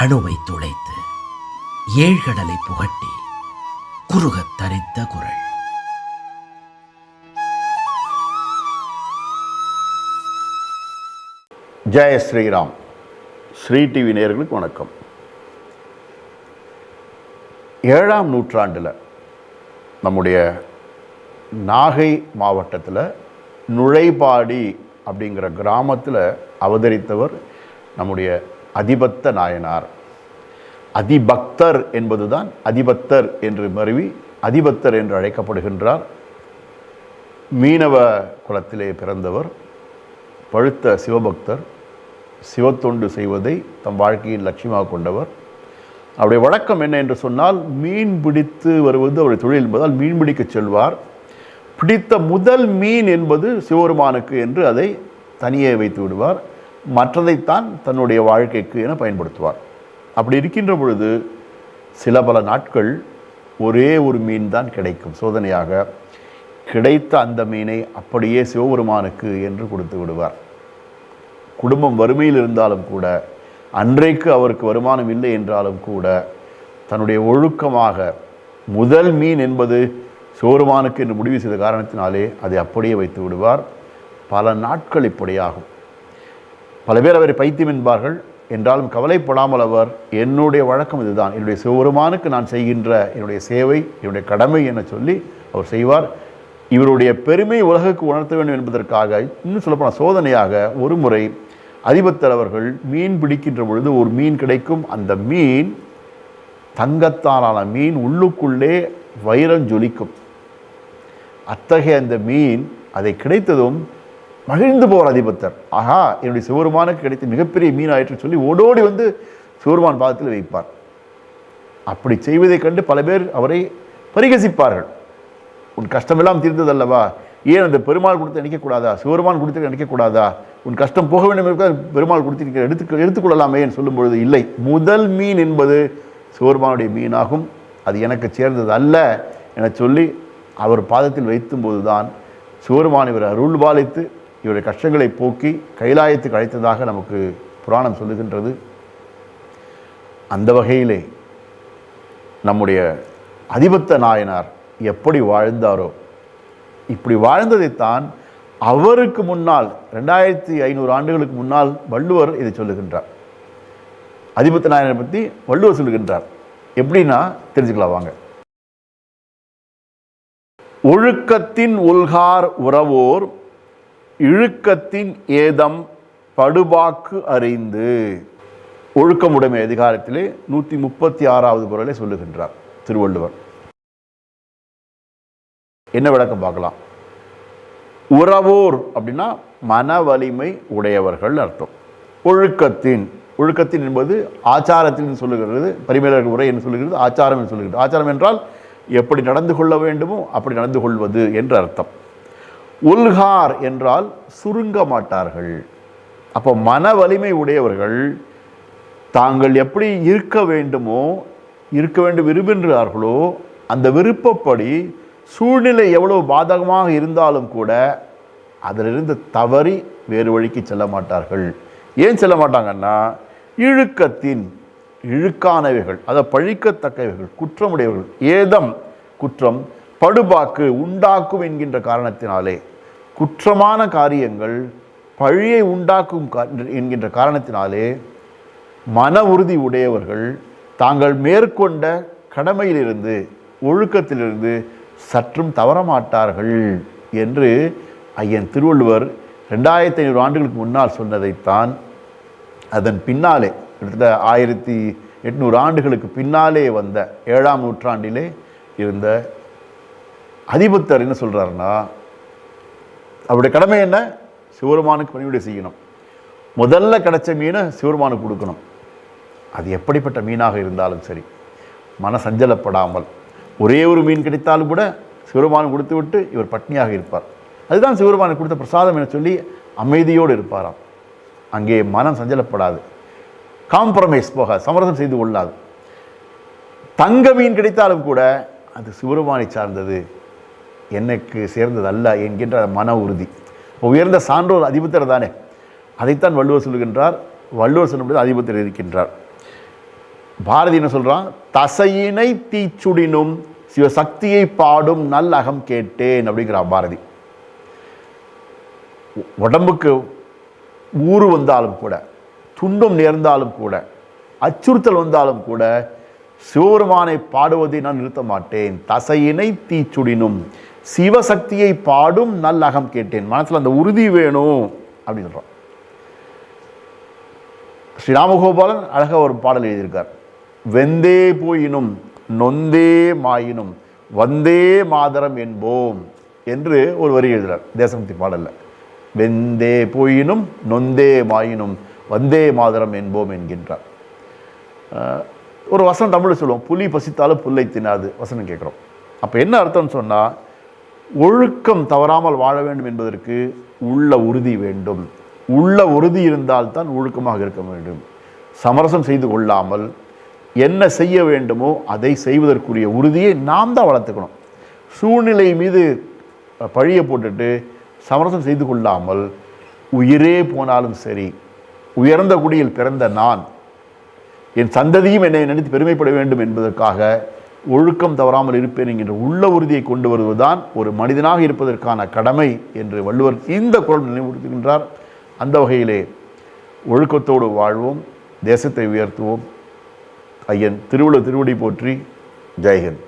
அணுவை துளைத்து ஏழ்கடலை புகட்டி குறுகத் தரித்த குரல். ஜெய ஸ்ரீராம். ஸ்ரீ டிவி நேர்களுக்கு வணக்கம். ஏழாம் நூற்றாண்டில் நம்முடைய நாகை மாவட்டத்தில் நுழைபாடி அப்படிங்கிற கிராமத்தில் அவதரித்தவர் நம்முடைய அதிபத்த நாயனார். அதிபக்தர் என்பதுதான் அதிபத்தர் என்று மருவி அதிபத்தர் என்று அழைக்கப்படுகின்றார். மீனவ குலத்திலே பிறந்தவர் பழுத்த சிவபக்தர் சிவத்தொண்டு செய்வதை தம் வாழ்க்கையில் லட்சியமாக கொண்டவர். அவருடைய வழக்கம் என்ன என்று சொன்னால் மீன் பிடித்து வருவது அவருடைய தொழில் என்பதால் மீன் பிடிக்கச் செல்வார். பிடித்த முதல் மீன் என்பது சிவபெருமானுக்கு என்று அதை தனியே வைத்து விடுவார். மற்றதைத்தான் தன்னுடைய வாழ்க்கைக்கு என பயன்படுத்துவார். அப்படி இருக்கின்ற பொழுது சில பல நாட்கள் ஒரே ஒரு மீன் தான் கிடைக்கும். சோதனையாக கிடைத்த அந்த மீனை அப்படியே சிவபெருமானுக்கு என்று கொடுத்து விடுவார். குடும்பம் வறுமையில் இருந்தாலும் கூட அன்றைக்கு அவருக்கு வருமானம் இல்லை என்றாலும் கூட தன்னுடைய ஒழுக்கமாக முதல் மீன் என்பது சிவபெருமானுக்கு என்று முடிவு செய்த காரணத்தினாலே அதை அப்படியே வைத்து விடுவார். பல நாட்கள் இப்படியாகும். பல பேர் அவரை பைத்தியம் என்பார்கள். என்றாலும் கவலைப்படாமல் அவர் என்னுடைய வழக்கம் இதுதான். என்னுடைய சிவபெருமானுக்கு நான் செய்கின்ற என்னுடைய சேவை என்னுடைய கடமை என சொல்லி அவர் செய்வார். இவருடைய பெருமை உலகுக்கு உணர்த்த வேண்டும் என்பதற்காக இன்னும் சொல்லப்போன சோதனையாக ஒரு முறை அதிபத்தர் அவர்கள் மீன் பிடிக்கின்ற பொழுது ஒரு மீன் கிடைக்கும். அந்த மீன் தங்கத்தாலான மீன் உள்ளுக்குள்ளே வைரம் ஜொலிக்கும். அத்தகைய அந்த மீன் அதை கிடைத்ததும் மகிழ்ந்து போவார் அதிபத்தர். ஆஹா என்னுடைய சிவருமானுக்கு கிடைத்த மிகப்பெரிய மீன் ஆயிற்று சொல்லி ஓடோடி வந்து சிவருமான் பாதத்தில் வைப்பார். அப்படி செய்வதைக் கண்டு பல பேர் அவரை பரிகசிப்பார்கள். உன் கஷ்டமெல்லாம் தீர்ந்ததல்லவா? ஏன் அந்த பெருமாள் கொடுத்து நினைக்கக்கூடாதா? சிவருமான் கொடுத்து நினைக்கக்கூடாதா? உன் கஷ்டம் போக வேண்டும் என்பது பெருமாள் கொடுத்து எடுத்து எடுத்துக்கொள்ளலாமே என்று சொல்லும் பொழுது இல்லை முதல் மீன் என்பது சிவருமானுடைய மீனாகும். அது எனக்கு சேர்ந்தது அல்ல என சொல்லி அவர் பாதத்தில் வைத்தும்போது தான் சிவருமான் இவர் அருள் பாலித்து இவருடைய கஷ்டங்களை போக்கி கைலாயத்துக்கு அழைத்ததாக நமக்கு புராணம் சொல்லுகின்றது. அந்த வகையிலே நம்முடைய அதிபத்த நாயனார் எப்படி வாழ்ந்தாரோ இப்படி வாழ்ந்ததைத்தான் அவருக்கு முன்னால் ரெண்டாயிரத்தி ஐநூறு ஆண்டுகளுக்கு முன்னால் வள்ளுவர் இதை சொல்லுகின்றார். அதிபத்த நாயனரை பற்றி வள்ளுவர் சொல்லுகின்றார். எப்படின்னா தெரிஞ்சுக்கலாம் வாங்க. ஒழுக்கத்தின் உள்கார் உறவோர் இழுக்கத்தின் ஏதம் படுபாக்கு அறிந்து. ஒழுக்கமுடைமை அதிகாரத்திலே நூற்றி முப்பத்தி ஆறாவது குரலை சொல்லுகின்றார் திருவள்ளுவர். என்ன விளக்கம் பார்க்கலாம்? உறவோர் அப்படின்னா மன வலிமை உடையவர்கள் அர்த்தம். ஒழுக்கத்தின் ஒழுக்கத்தின் என்பது ஆச்சாரத்தின் சொல்லுகிறது பரிமேலர் உரை என்று சொல்லுகிறது ஆச்சாரம் என்று சொல்லுகிறது. ஆச்சாரம் என்றால் எப்படி நடந்து கொள்ள வேண்டுமோ அப்படி நடந்து கொள்வது என்று அர்த்தம். உல்கார் என்றால் சுருங்க மாட்டார்கள். அப்போ மன வலிமை உடையவர்கள் தாங்கள் எப்படி இருக்க வேண்டுமோ இருக்க வேண்டும் விரும்புகின்றார்களோ அந்த விருப்பப்படி சூழ்நிலை எவ்வளவு பாதகமாக இருந்தாலும் கூட அதிலிருந்து தவறி வேறு வழிக்கு செல்ல மாட்டார்கள். ஏன் செல்ல மாட்டாங்கன்னா இழுக்கத்தின் இழுக்கானவைகள் அதை பழிக்கத்தக்கவைகள் குற்றமுடையவர்கள் ஏதம் குற்றம் படுபாக்கு உண்டாக்கும் என்கின்ற காரணத்தினாலே குற்றமான காரியங்கள் பழியை உண்டாக்கும் என்கின்ற காரணத்தினாலே மன உறுதி உடையவர்கள் தாங்கள் மேற்கொண்ட கடமையிலிருந்து ஒழுக்கத்திலிருந்து சற்றும் தவறமாட்டார்கள் என்று ஐயன் திருவள்ளுவர் ரெண்டாயிரத்தி ஐநூறு ஆண்டுகளுக்கு முன்னால் சொன்னதைத்தான் அதன் பின்னாலே கிட்டத்தட்ட ஆயிரத்தி எட்நூறு ஆண்டுகளுக்கு பின்னாலே வந்த ஏழாம் நூற்றாண்டிலே இருந்த அதிபத்தர் என்ன சொல்கிறாருன்னா அவருடைய கடமை என்ன? சிவருமானுக்கு பணிவிடை செய்யணும். முதல்ல கிடைச்ச மீனை சிவருமானுக்கு கொடுக்கணும். அது எப்படிப்பட்ட மீனாக இருந்தாலும் சரி மன சஞ்சலப்படாமல் ஒரே ஒரு மீன் கிடைத்தாலும் கூட சிவருமானுக்கு கொடுத்து விட்டு இவர் பட்னியாக இருப்பார். அதுதான் சிவருமானுக்கு கொடுத்த பிரசாதம் என சொல்லி அமைதியோடு இருப்பாராம். அங்கே மனம் சஞ்சலப்படாது. காம்ப்ரமைஸ் போக சமரசம் செய்து கொள்ளாது. தங்க மீன் கிடைத்தாலும் கூட அது சிவருமானை சார்ந்தது. எனக்கு சேர்ந்ததல்ல என்கின்ற மன உறுதி. உயர்ந்த சான்றோர் அதிபத்தர் தானே. அதைத்தான் வள்ளுவர் சொல்லுகின்றார். வள்ளுவர் சொல்லும்போது அதிபத்தர் இருக்கின்றார். பாரதி என்ன சொல்கிறான் தசையினை தீச்சுடினும் சிவசக்தியை பாடும் நல் அகம் கேட்டேன் அப்படிங்கிறான் பாரதி. உடம்புக்கு ஊறு வந்தாலும் கூட துன்பம் நேர்ந்தாலும் கூட அச்சுறுத்தல் வந்தாலும் கூட சிவபெருமானை பாடுவதை நான் நிறுத்த மாட்டேன் தசையினை தீச்சுடினும் சிவசக்தியை பாடும் நல் அகம் கேட்டேன். மனசில் அந்த உறுதி வேணும் அப்படின்னு சொல்கிறான் ஸ்ரீ ராமகோபாலன் அழகாக ஒரு பாடல் எழுதியிருக்கார். வெந்தே போயினும் நொந்தே மாயினும் வந்தே மாதரம் என்போம் என்று ஒரு வரி எழுதுகிறார் தேசபக்தி பாடலில். வெந்தே போயினும் நொந்தே மாயினும் வந்தே மாதரம் என்போம் என்கின்றார். ஒரு வசனம் தமிழில் சொல்லுவோம். புலி பசித்தாலும் புல்லை தின்னாது வசனம் கேட்குறோம். அப்போ என்ன அர்த்தம்னு சொன்னால் ஒழுக்கம் தவறாமல் வாழ வேண்டும் என்பதற்கு உள்ள உறுதி வேண்டும். உள்ள உறுதி இருந்தால்தான் ஒழுக்கமாக இருக்க வேண்டும். சமரசம் செய்து கொள்ளாமல் என்ன செய்ய வேண்டுமோ அதை செய்வதற்குரிய உறுதியை நாம் தான் வளர்த்துக்கணும். சூழ்நிலை மீது பழியை போட்டுட்டு சமரசம் செய்து கொள்ளாமல் உயிரே போனாலும் சரி உயர்ந்த குடியில் பிறந்த நான் என் சந்ததியும் என்னை நினைத்து பெருமைப்பட வேண்டும் என்பதற்காக ஒழுக்கம் தவறாமல் இருப்பேன் என்கின்ற உள்ள உறுதியை கொண்டு வருவதுதான் ஒரு மனிதனாக இருப்பதற்கான கடமை என்று வள்ளுவர் இந்த குரல் நினைவுறுத்துகின்றார் அந்த வகையிலே ஒழுக்கத்தோடு வாழ்வோம் தேசத்தை உயர்த்துவோம். ஐயன் திருவுள்ள திருவடி போற்றி. ஜெயஹிந்த்.